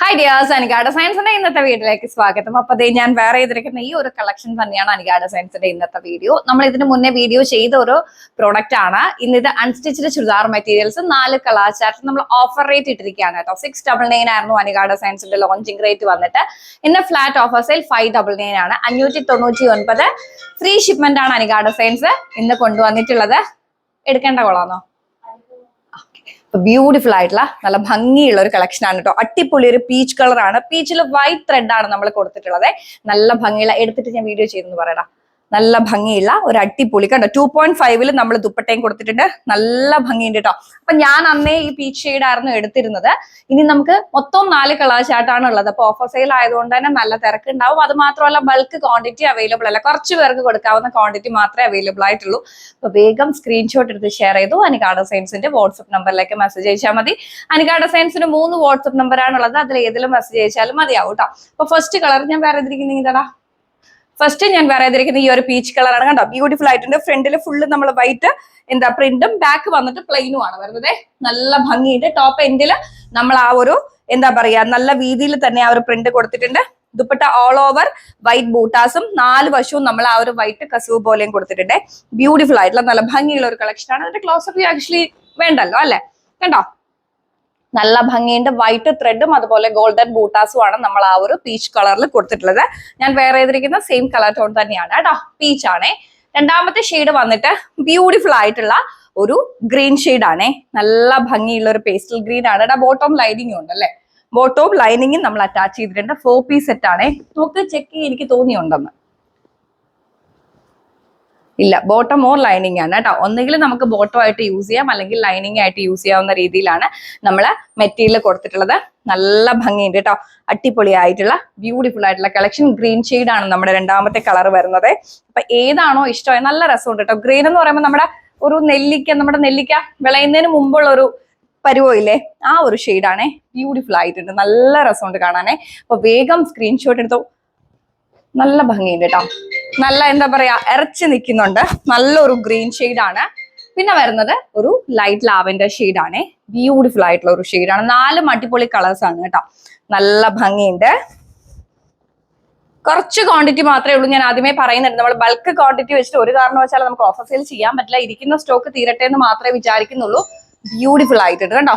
Hi dears അനികാട സയൻസിന്റെ ഇന്നത്തെ വീഡിയോയിലേക്ക് സ്വാഗതം. അപ്പൊ അതേ ഞാൻ വേറെ ചെയ്തിരിക്കുന്ന ഈ ഒരു കളക്ഷൻ തന്നെയാണ് അനികാട സയൻസിന്റെ ഇന്നത്തെ വീഡിയോ നമ്മൾ ഇതിന് മുന്നേ വീഡിയോ ചെയ്ത ഒരു പ്രോഡക്റ്റ് ആണ്. ഇന്ന് ഇത് അൺസ്റ്റിച്ചഡ് ചുരിദാർ മെറ്റീരിയൽസ് നാല് കളാചാർട്ട് നമ്മൾ ഓഫർ റേറ്റ് ഇട്ടിരിക്കുകയാണ് കേട്ടോ. സിക്സ് ഡബിൾ നയൻ ആയിരുന്നു അനികാട സയൻസിന്റെ ലോഞ്ചിങ് റേറ്റ് വന്നിട്ട്. ഇന്ന് flat offer sale five double nine ആണ്. അഞ്ഞൂറ്റി തൊണ്ണൂറ്റി ഒൻപത്. ഫ്രീ ഷിപ്മെന്റ് ആണ് അനികാട സയൻസ് ഇന്ന് കൊണ്ടുവന്നിട്ടുള്ളത്. എടുക്കേണ്ട കൊള്ളാന്നോ? ബ്യൂട്ടിഫുൾ ആയിട്ടുള്ള നല്ല ഭംഗിയുള്ള ഒരു കളക്ഷൻ ആണ് കേട്ടോ അട്ടിപ്പൊളി ഒരു പീച്ച് കളർ ആണ്. പീച്ചിൽ വൈറ്റ് ത്രെഡ് ആണ് നമ്മൾ കൊടുത്തിട്ടുള്ളത്. നല്ല ഭംഗിയുള്ള എടുത്തിട്ട് ഞാൻ വീഡിയോ ചെയ്തെന്ന് പറയടാ. നല്ല ഭംഗിയുള്ള ഒരു അടിപൊളി. കണ്ടോ ടു പോയിന്റ് ഫൈവിൽ നമ്മൾ ദുപ്പട്ടയും കൊടുത്തിട്ടുണ്ട്. നല്ല ഭംഗിയുണ്ട് കേട്ടോ അപ്പൊ ഞാൻ അന്നേ ഈ പീച്ച് ഷെയ്ഡ് ആയിരുന്നു എടുത്തിരുന്നത്. ഇനി നമുക്ക് മൊത്തം നാല് കളാശാട്ടാണ് ഉള്ളത്. അപ്പൊ ഓഫർ സെയിൽ ആയതുകൊണ്ട് തന്നെ നല്ല തിരക്ക് ഉണ്ടാവും അത് മാത്രമല്ല ബൾക്ക് ക്വാണ്ടിറ്റി അവൈലബിൾ അല്ല. കുറച്ച് പേർക്ക് കൊടുക്കാവുന്ന ക്വാണ്ടിറ്റി മാത്രമേ അവൈലബിൾ ആയിട്ടുള്ളൂ. അപ്പൊ വേഗം സ്ക്രീൻഷോട്ട് എടുത്ത് ഷെയർ ചെയ്തു. അനികാഡ സയൻസിന്റെ വാട്സ്ആപ്പ് നമ്പറിലേക്ക് മെസ്സേജ് അയച്ചാൽ മതി. അനികാഡ സയൻസിന് മൂന്ന് വാട്സ്ആപ്പ് നമ്പറാണുള്ളത് അതിൽ ഏതിലും മെസ്സേജ് അയച്ചാലും മതിയാവും കേട്ടോ അപ്പൊ ഫസ്റ്റ് കളർ ഞാൻ വേറെ ഇതിരിക്കുന്ന ഇതാടാ ഫസ്റ്റ് ഞാൻ വേറെ ഈ ഒരു പീച്ച് കളറാണ് കണ്ടോ? ബ്യൂട്ടിഫുൾ ആയിട്ടുണ്ട്. ഫ്രണ്ടിൽ ഫുള്ള് നമ്മൾ വൈറ്റ് എന്താ പ്രിന്റും ബാക്ക് വന്നിട്ട് പ്ലെയിനും ആണ് വരുന്നത്. നല്ല ഭംഗിയുണ്ട്. ടോപ്പ് എൻഡിൽ നമ്മൾ ആ ഒരു എന്താ പറയാ നല്ല രീതിയിൽ തന്നെ ആ ഒരു പ്രിന്റ് കൊടുത്തിട്ടുണ്ട്. ദുപ്പട്ട ഓൾ ഓവർ വൈറ്റ് ബൂട്ടാസും നാല് വശവും നമ്മൾ ആ ഒരു വൈറ്റ് കസവ് പോലെയും കൊടുത്തിട്ടുണ്ട്. ബ്യൂട്ടിഫുൾ ആയിട്ടുള്ള നല്ല ഭംഗിയുള്ള ഒരു കളക്ഷൻ ആണ്. അതിന്റെ ക്ലോസ് ആക്ച്വലി വേണ്ടല്ലോ അല്ലെ? കണ്ടോ? നല്ല ഭംഗിയുണ്ട് വൈറ്റ് ത്രെഡും അതുപോലെ ഗോൾഡൻ ബൂട്ടാസും ആണ് നമ്മൾ ആ ഒരു പീച്ച് കളറിൽ കൊടുത്തിട്ടുള്ളത്. ഞാൻ വേറെ ചെയ്തിരിക്കുന്ന സെയിം കളർ ടോൺ തന്നെയാണ് കേട്ടോ. പീച്ച് ആണേ. രണ്ടാമത്തെ ഷെയ്ഡ് വന്നിട്ട് ബ്യൂട്ടിഫുൾ ആയിട്ടുള്ള ഒരു ഗ്രീൻ ഷെയ്ഡ് ആണേ. നല്ല ഭംഗിയുള്ള ഒരു പേസ്റ്റൽ ഗ്രീൻ ആണ്. കേട്ടോ ബോട്ടം ലൈനിങ് ഉണ്ട് അല്ലേ? ബോട്ടോം ലൈനിങ്ങും നമ്മൾ അറ്റാച്ച് ചെയ്തിട്ടുണ്ട്. ഫോർ പീസ് സെറ്റ് ആണേ. നമുക്ക് ചെക്ക് എനിക്ക് തോന്നിയുണ്ടെന്ന് ഇല്ല ബോട്ടം ഓർ ലൈനിങ് ആണ് കേട്ടോ. ഒന്നുകിൽ നമുക്ക് ബോട്ടം ആയിട്ട് യൂസ് ചെയ്യാം അല്ലെങ്കിൽ ലൈനിങ് ആയിട്ട് യൂസ് ചെയ്യാവുന്ന രീതിയിലാണ് നമ്മൾ മെറ്റീരിയൽ കൊടുത്തിട്ടുള്ളത്. നല്ല ഭംഗിയുണ്ട് കേട്ടോ. അടിപൊളിയായിട്ടുള്ള ബ്യൂട്ടിഫുൾ ആയിട്ടുള്ള കളക്ഷൻ ഗ്രീൻ ആണ് നമ്മുടെ രണ്ടാമത്തെ കളർ വരുന്നത്. അപ്പൊ ഏതാണോ ഇഷ്ടമായ നല്ല രസമുണ്ട് കേട്ടോ. ഗ്രീൻ എന്ന് പറയുമ്പോൾ നമ്മുടെ ഒരു നെല്ലിക്ക നമ്മുടെ നെല്ലിക്ക വിളയുന്നതിന് മുമ്പുള്ള ഒരു പരുവോയില്ലേ ആ ഒരു ഷെയ്ഡാണേ ബ്യൂട്ടിഫുൾ ആയിട്ടുണ്ട്. നല്ല രസമുണ്ട് കാണാനേ. അപ്പൊ വേഗം സ്ക്രീൻഷോട്ട് എടുത്തു. നല്ല ഭംഗിയുണ്ട് കേട്ടോ. നല്ല എന്താ പറയാ ഇറച്ചി നിൽക്കുന്നുണ്ട്. നല്ലൊരു ഗ്രീൻ ആണ്. പിന്നെ വരുന്നത് ഒരു ലൈറ്റ് ലാവൻഡർ ആണ്. ബ്യൂട്ടിഫുൾ ആയിട്ടുള്ള ഒരു ആണ്. നാല് അടിപൊളി കളേഴ്സ് ആണ് കേട്ടോ. നല്ല ഭംഗിയുണ്ട്. കുറച്ച് ക്വാണ്ടിറ്റി മാത്രമേ ഉള്ളൂ. ഞാൻ ആദ്യമേ പറയുന്നുണ്ട്. നമ്മൾ ബൾക്ക് ക്വാണ്ടിറ്റി വെച്ചിട്ട് ഒരു കാരണവശാലും നമുക്ക് ഓഫർ സെയിൽ ചെയ്യാൻ പറ്റില്ല. ഇരിക്കുന്ന സ്റ്റോക്ക് തീരട്ടെ എന്ന് മാത്രമേ വിചാരിക്കുന്നുള്ളൂ. ബ്യൂട്ടിഫുൾ ആയിട്ടുണ്ട് കണ്ടോ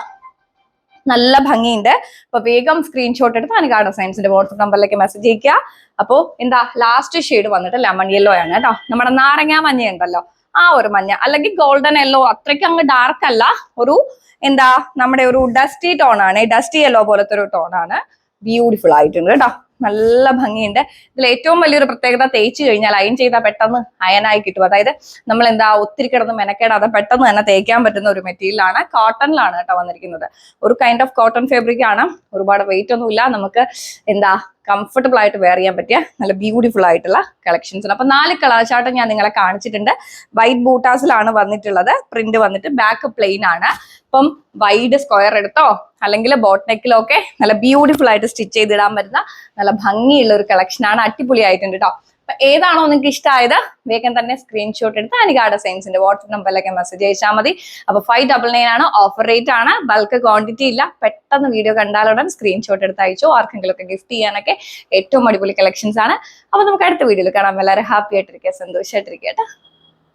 നല്ല ഭംഗിയുണ്ട്. അപ്പൊ വേഗം സ്ക്രീൻഷോട്ട് എടുത്ത് അനികാഡ സയൻസിന്റെ വാട്സപ്പ് നമ്പറിലേക്ക് മെസ്സേജ് അയക്കുക അപ്പോ എന്താ ലാസ്റ്റ് ഷെയ്ഡ് വന്നിട്ട് ലെമൺ യെല്ലോ ആണ് കേട്ടോ. നമ്മുടെ നാരങ്ങ മഞ്ഞ ഉണ്ടല്ലോ. ആ ഒരു മഞ്ഞ. അല്ലെങ്കിൽ ഗോൾഡൻ യെല്ലോ അത്രയ്ക്ക് അങ്ങ് ഡാർക്ക് അല്ല. ഒരു എന്താ നമ്മുടെ ഒരു ഡസ്റ്റി ടോൺ ആണ്. ഡസ്റ്റി യെല്ലോ പോലത്തെ ഒരു ടോൺ ആണ്. ബ്യൂട്ടിഫുൾ ആയിട്ടുണ്ട് കേട്ടോ. നല്ല ഭംഗിയുണ്ട്. ഇതിൽ ഏറ്റവും വലിയൊരു പ്രത്യേകത തേച്ച് കഴിഞ്ഞാൽ അയൺ ചെയ്താൽ പെട്ടെന്ന് അയനായി കിട്ടും. അതായത് നമ്മൾ എന്താ ഒത്തിരി കിടന്ന് മെനക്കേടാതെ പെട്ടെന്ന് തന്നെ തേക്കാൻ പറ്റുന്ന ഒരു മെറ്റീരിയലാണ് കോട്ടണിലാണ് കേട്ടോ വന്നിരിക്കുന്നത്. ഒരു കൈൻഡ് ഓഫ് കോട്ടൺ ഫാബ്രിക് ആണ്. ഒരുപാട് വെയിറ്റ് ഒന്നുമില്ല. നമുക്ക് എന്താ കംഫർട്ടബിൾ ആയിട്ട് വെയർ ചെയ്യാൻ പറ്റിയ നല്ല ബ്യൂട്ടിഫുൾ ആയിട്ടുള്ള കളക്ഷൻസ് ആണ്. അപ്പൊ നാല് കളർ ചാർട്ട് ഞാൻ നിങ്ങളെ കാണിച്ചിട്ടുണ്ട്. വൈറ്റ് ബൂട്ടാസിലാണ് വന്നിട്ടുള്ളത്. പ്രിന്റ് വന്നിട്ട് ബാക്ക് പ്ലെയിൻ ആണ്. അപ്പം വൈഡ് സ്ക്വയർ എടുത്തോ അല്ലെങ്കിൽ ബോട്ട് നെക്കിലോ ഒക്കെ നല്ല ബ്യൂട്ടിഫുൾ ആയിട്ട് സ്റ്റിച്ച് ചെയ്തിടാൻ പറ്റുന്ന നല്ല ഭംഗിയുള്ള ഒരു കളക്ഷൻ ആണ്. അടിപൊളി ആയിട്ടുണ്ട് കേട്ടോ ഏതാണോ നിങ്ങൾക്ക് ഇഷ്ടമായത് വേഗം തന്നെ സ്ക്രീൻഷോട്ട് എടുത്ത് അനികാട സയൻസിന്റെ വാട്സപ്പ് നമ്പറിലേക്ക് മെസ്സേജ് അയച്ചാൽ മതി. അപ്പൊ ഫൈവ് ഡബിൾ നയൻ ആണ് ഓഫർ റേറ്റ് ആണ്. ബൾക്ക് ക്വാണ്ടിറ്റി ഇല്ല. പെട്ടെന്ന് വീഡിയോ കണ്ടാലുടൻ സ്ക്രീൻഷോട്ട് എടുത്ത് അയച്ചു. ആർക്കെങ്കിലും ഒക്കെ ഗിഫ്റ്റ് ചെയ്യാനൊക്കെ ഏറ്റവും അടിപൊളി കളക്ഷൻസ് ആണ്. അപ്പൊ നമുക്ക് അടുത്ത വീഡിയോയിൽ കാണാം. എല്ലാവരും ഹാപ്പി ആയിട്ടിരിക്കുക സന്തോഷമായിട്ടിരിക്കുക കേട്ടോ.